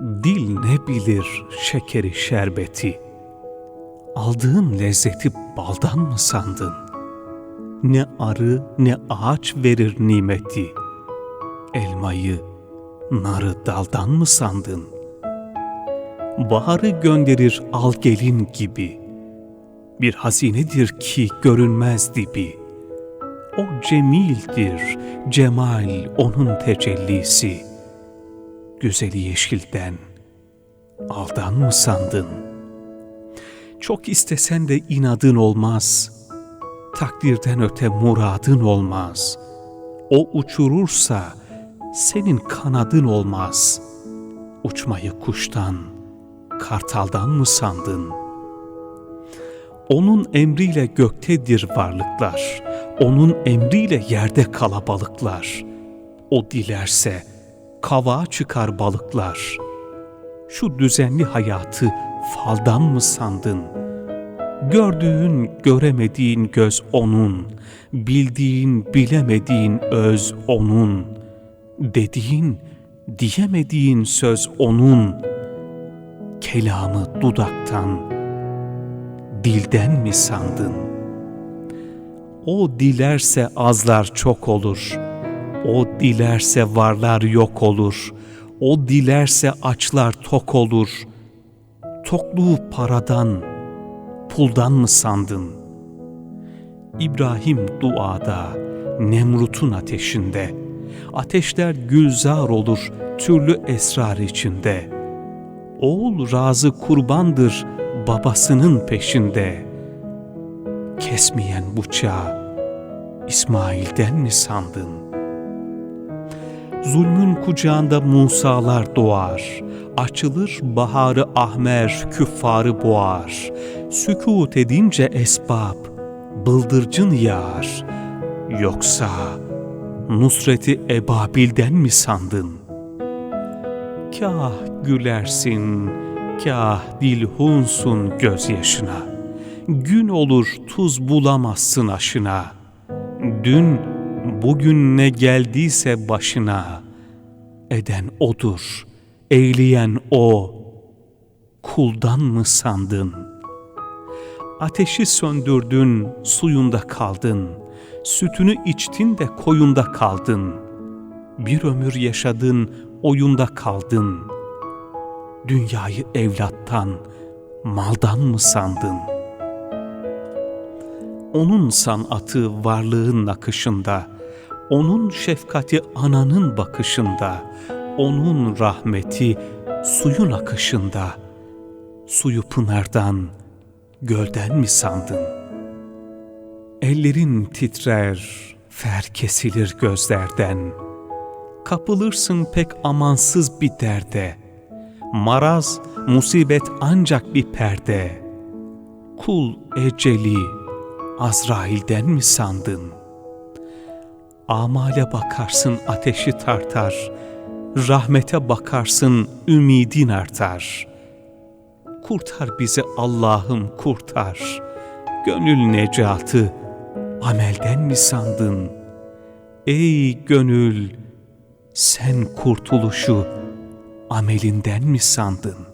Dil ne bilir şekeri şerbeti? Aldığın lezzeti baldan mı sandın? Ne arı ne ağaç verir nimeti. Elmayı, narı daldan mı sandın? Baharı gönderir al gelin gibi. Bir hazinedir ki görünmez dibi. O cemildir, cemal onun tecellisi. Güzeli yeşilden, aldan mı sandın? Çok istesen de inadın olmaz. Takdirden öte muradın olmaz. O uçurursa senin kanadın olmaz. Uçmayı kuştan, kartaldan mı sandın? Onun emriyle göktedir varlıklar. Onun emriyle yerde kalabalıklar. O dilerse kavağa çıkar balıklar. Şu düzenli hayatı faldan mı sandın? Gördüğün, göremediğin göz onun, bildiğin, bilemediğin öz onun, dediğin, diyemediğin söz onun, kelamı dudaktan, dilden mi sandın? O dilerse azlar çok olur. O dilerse varlar yok olur. O dilerse açlar tok olur. Tokluğu paradan, puldan mı sandın? İbrahim duada, Nemrut'un ateşinde. Ateşler gülzar olur türlü esrar içinde. Oğul razı kurbandır babasının peşinde. Kesmeyen bıçağı İsmail'den mi sandın? Zulmün kucağında Musalar doğar. Açılır baharı ahmer, küffarı boğar. Sükut edince esbab, bıldırcın yağar. Yoksa Nusret'i Ebabil'den mi sandın? Kah gülersin, kah dilhunsun gözyaşına. Gün olur tuz bulamazsın aşına. Dün bugün ne geldiyse başına, eden odur, eyleyen o, kuldan mı sandın? Ateşi söndürdün, suyunda kaldın, sütünü içtin de koyunda kaldın. Bir ömür yaşadın, oyunda kaldın. Dünyayı evlattan, maldan mı sandın? Onun sanatı varlığın akışında, onun şefkati ananın bakışında, onun rahmeti suyun akışında. Suyu pınardan, gölden mi sandın? Ellerin titrer, fer kesilir gözlerden. Kapılırsın pek amansız bir derde. Maraz, musibet ancak bir perde. Kul eceli, Azrail'den mi sandın? Amale bakarsın ateşi tartar, rahmete bakarsın ümidin artar. Kurtar bizi Allah'ım kurtar. Gönül necatı amelden mi sandın? Ey gönül sen kurtuluşu amelinden mi sandın?